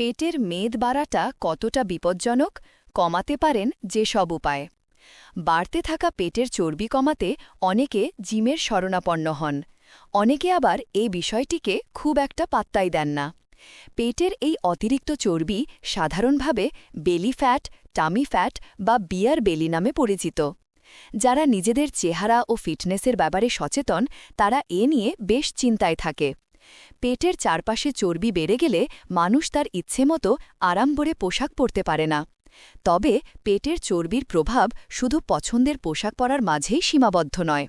পেটের মেদ বাড়াটা কতটা বিপজ্জনক কমাতে পারেন যেসব উপায়। বাড়তে থাকা পেটের চর্বি কমাতে অনেকে জিমের শরণাপন্ন হন। অনেকে আবার এই বিষয়টিকে খুব একটা পাত্তাই দেন না। পেটের এই অতিরিক্ত চর্বি সাধারণভাবে বেলি ফ্যাট, টামি ফ্যাট বা বিয়ার বেলি নামে পরিচিত। যারা নিজেদের চেহারা ও ফিটনেসের ব্যাপারে সচেতন, তারা এ নিয়ে বেশ চিন্তায় থাকে। পেটের চারপাশে চর্বি বেড়ে গেলে মানুষ তার ইচ্ছেমতো আরামভরে পোশাক পরতে পারে না। তবে পেটের চর্বির প্রভাব শুধু পছন্দের পোশাক পরার মাঝেই সীমাবদ্ধ নয়।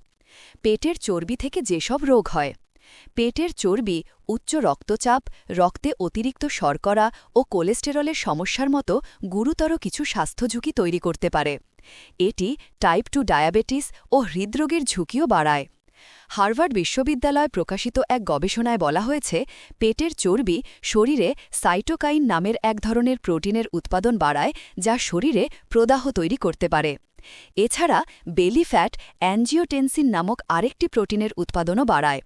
পেটের চর্বি থেকে যেসব রোগ হয়, পেটের চর্বি উচ্চ রক্তচাপ, রক্তে অতিরিক্ত শর্করা ও কোলেস্টেরলের সমস্যার মতো গুরুতর কিছু স্বাস্থ্য ঝুঁকি তৈরি করতে পারে। এটি টাইপ টু ডায়াবেটিস ও হৃদরোগের ঝুঁকিও বাড়ায়। হার্ভার্ড বিশ্ববিদ্যালয় প্রকাশিত এক গবেষণায় বলা হয়েছে, পেটের চর্বি শরীরে সাইটোকাইন নামের এক ধরনের প্রোটিনের উৎপাদন বাড়ায় যা শরীরে প্রদাহ তৈরি করতে পারে। এছাড়া বেলি ফ্যাট অ্যাঞ্জিওটেন্সিন নামক আরেকটি প্রোটিনের উৎপাদনও বাড়ায়।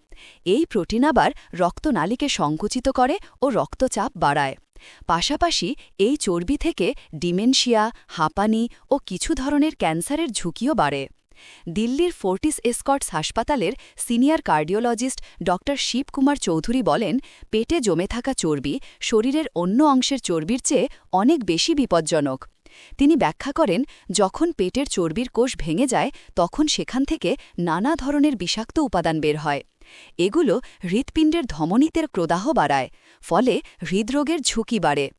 এই প্রোটিন আবার রক্তনালীকে সংকুচিত করে ও রক্তচাপ বাড়ায়। পাশাপাশি এই চর্বি থেকে ডিমেনশিয়া, হাঁপানি ও কিছু ধরনের ক্যান্সারের ঝুঁকিও বাড়ে। দিল্লির ফোর্টিস এসকটস হাসপাতালের সিনিয়র কার্ডিওলজিস্ট ড শিবকুমার চৌধুরী বলেন, পেটে জমে থাকা চর্বি শরীরের অন্য অংশের চর্বির চেয়ে অনেক বেশি বিপজ্জনক। তিনি ব্যাখ্যা করেন, যখন পেটের চর্বির কোষ ভেঙে যায়, তখন সেখান থেকে নানা ধরনের বিষাক্ত উপাদান বের হয়। এগুলো হৃৎপিণ্ডের ধমনীতের প্রদাহ বাড়ায়, ফলে হৃদরোগের ঝুঁকি বাড়ে।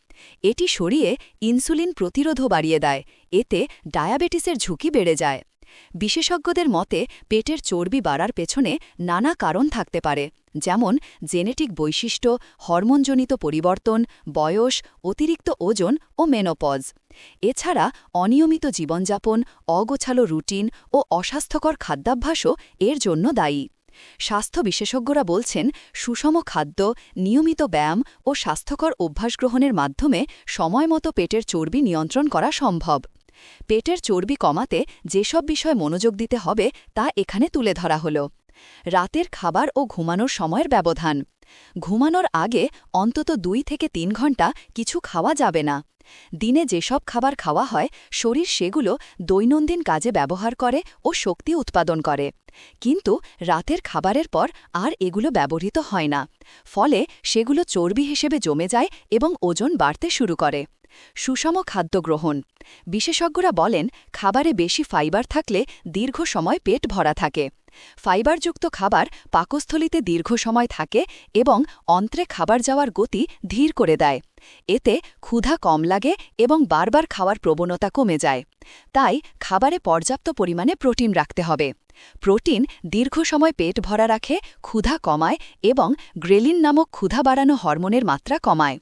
এটি সরিয়ে ইনসুলিন প্রতিরোধও বাড়িয়ে দেয়। এতে ডায়াবেটিসের ঝুঁকি বেড়ে যায়। বিশেষজ্ঞদের মতে, পেটের চর্বি বাড়ার পেছনে নানা কারণ থাকতে পারে, যেমন জেনেটিক বৈশিষ্ট্য, হরমোনজনিত পরিবর্তন, বয়স, অতিরিক্ত ওজন ও মেনোপজ। এছাড়া অনিয়মিত জীবনযাপন, অগোছালো রুটিন ও অস্বাস্থ্যকর খাদ্যাভ্যাসও এর জন্য দায়ী। স্বাস্থ্য বিশেষজ্ঞরা বলছেন, সুষম খাদ্য, নিয়মিত ব্যায়াম ও স্বাস্থ্যকর অভ্যাস গ্রহণের মাধ্যমে সময়মতো পেটের চর্বি নিয়ন্ত্রণ করা সম্ভব। পেটের চর্বি কমাতে যেসব বিষয় মনোযোগ দিতে হবে তা এখানে তুলে ধরা হল। রাতের খাবার ও ঘুমানোর সময়ের ব্যবধান। ঘুমানোর আগে অন্তত দুই থেকে তিন ঘণ্টা কিছু খাওয়া যাবে না। দিনে যেসব খাবার খাওয়া হয়, শরীর সেগুলো দৈনন্দিন কাজে ব্যবহার করে ও শক্তি উৎপাদন করে। কিন্তু রাতের খাবারের পর আর এগুলো ব্যবহৃত হয় না। ফলে সেগুলো চর্বি হিসেবে জমে যায় এবং ওজন বাড়তে শুরু করে। সুষম খাদ্য গ্রহণ। বিশেষজ্ঞরা বলেন, খাবারে বেশি ফাইবার থাকলে দীর্ঘ সময় পেট ভরা থাকে। ফাইবারযুক্ত খাবার পাকস্থলিতে দীর্ঘ সময় থাকে এবং অন্ত্রে খাবার যাওয়ার গতি ধীর করে দেয়। এতে ক্ষুধা কম লাগে এবং বারবার খাওয়ার প্রবণতা কমে যায়। তাই খাবারে পর্যাপ্ত পরিমাণে প্রোটিন রাখতে হবে। প্রোটিন দীর্ঘ সময় পেট ভরা রাখে, ক্ষুধা কমায় এবং গ্রেলিন নামক ক্ষুধা বাড়ানো হরমোনের মাত্রা কমায়।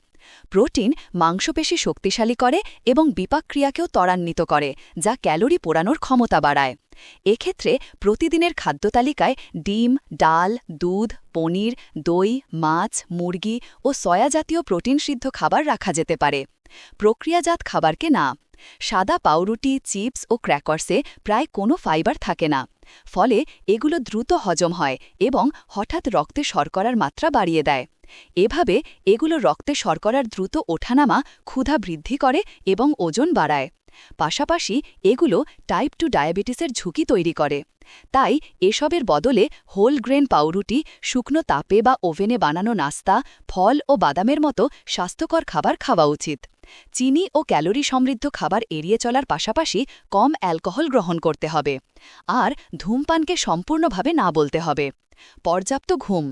প্রোটিন মাংসপেশি শক্তিশালী করে এবং বিপাকক্রিয়াকেও ত্বরান্বিত করে, যা ক্যালোরি পোড়ানোর ক্ষমতা বাড়ায়। এক্ষেত্রে প্রতিদিনের খাদ্য তালিকায় ডিম, ডাল, দুধ, পনির, দই, মাছ, মুরগি ও সয়া জাতীয় প্রোটিন সিদ্ধ খাবার রাখা যেতে পারে। প্রক্রিয়াজাত খাবারকে না। সাদা পাউরুটি, চিপস ও ক্র্যাকর্সে প্রায় কোনো ফাইবার থাকে না। ফলে এগুলো দ্রুত হজম হয় এবং হঠাৎ রক্তে শর্করার মাত্রা বাড়িয়ে দেয়। এভাবে এগুলো রক্তে শর্করার দ্রুত ওঠানামা ক্ষুধা বৃদ্ধি করে এবং ওজন বাড়ায়। পাশাপাশি এগুলো টাইপ টু ডায়াবেটিসের ঝুঁকি তৈরি করে। তাই এসবের বদলে হোল গ্রেন পাউরুটি, শুকনো তাপে বা ওভেনে বানানো নাস্তা, ফল ও বাদামের মতো স্বাস্থ্যকর খাবার খাওয়া উচিত। চিনি ও ক্যালোরি সমৃদ্ধ খাবার এড়িয়ে চলার পাশাপাশি কম অ্যালকোহল গ্রহণ করতে হবে। আর ধূমপানকে সম্পূর্ণভাবে না বলতে হবে। পর্যাপ্ত ঘুম।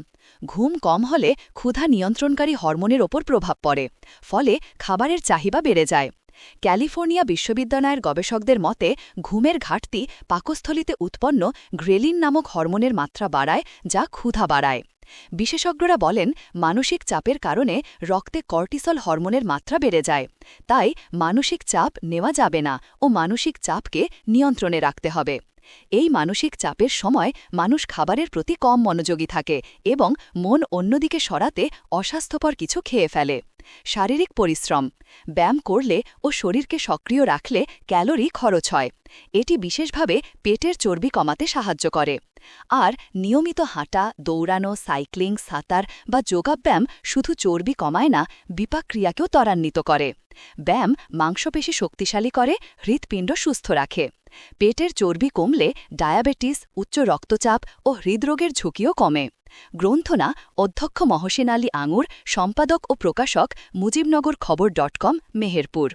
ঘুম কম হলে ক্ষুধা নিয়ন্ত্রণকারী হরমোনের ওপর প্রভাব পড়ে, ফলে খাবারের চাহিদা বেড়ে যায়। ক্যালিফোর্নিয়া বিশ্ববিদ্যালয়ের গবেষকদের মতে, ঘুমের ঘাটতি পাকস্থলিতে উৎপন্ন গ্রেলিন নামক হরমোনের মাত্রা বাড়ায়, যা ক্ষুধা বাড়ায়। বিশেষজ্ঞরা বলেন, মানসিক চাপের কারণে রক্তে কর্টিসল হরমোনের মাত্রা বেড়ে যায়। তাই মানসিক চাপ নেওয়া যাবে না ও মানসিক চাপকে নিয়ন্ত্রণে রাখতে হবে। এই মানসিক চাপের সময় মানুষ খাবারের প্রতি কম মনোযোগী থাকে এবং মন অন্যদিকে সরাতে অস্বাস্থ্যকর কিছু খেয়ে ফেলে। শারীরিক পরিশ্রম, ব্যায়াম করলে ও শরীরকে সক্রিয় রাখলে ক্যালোরি খরচ হয়। এটি বিশেষভাবে পেটের চর্বি কমাতে সাহায্য করে। আর নিয়মিত হাঁটা, দৌড়ানো, সাইক্লিং, সাঁতার বা যোগাব্যায়াম শুধু চর্বি কমায় না বিপাক্রিয়াকেও ত্বরান্বিত করে। ব্যায়াম মাংসপেশি শক্তিশালী করে, হৃৎপিণ্ড সুস্থ রাখে। পেটের চর্বি কমলে ডায়াবেটিস, উচ্চ রক্তচাপ ও হৃদরোগের ঝুঁকিও কমে। গ্রন্থনা, অধ্যক্ষ মহসেন আলী আঙুর, সম্পাদক ও প্রকাশক মুজিবনগর খবর ডট কম, মেহেরপুর।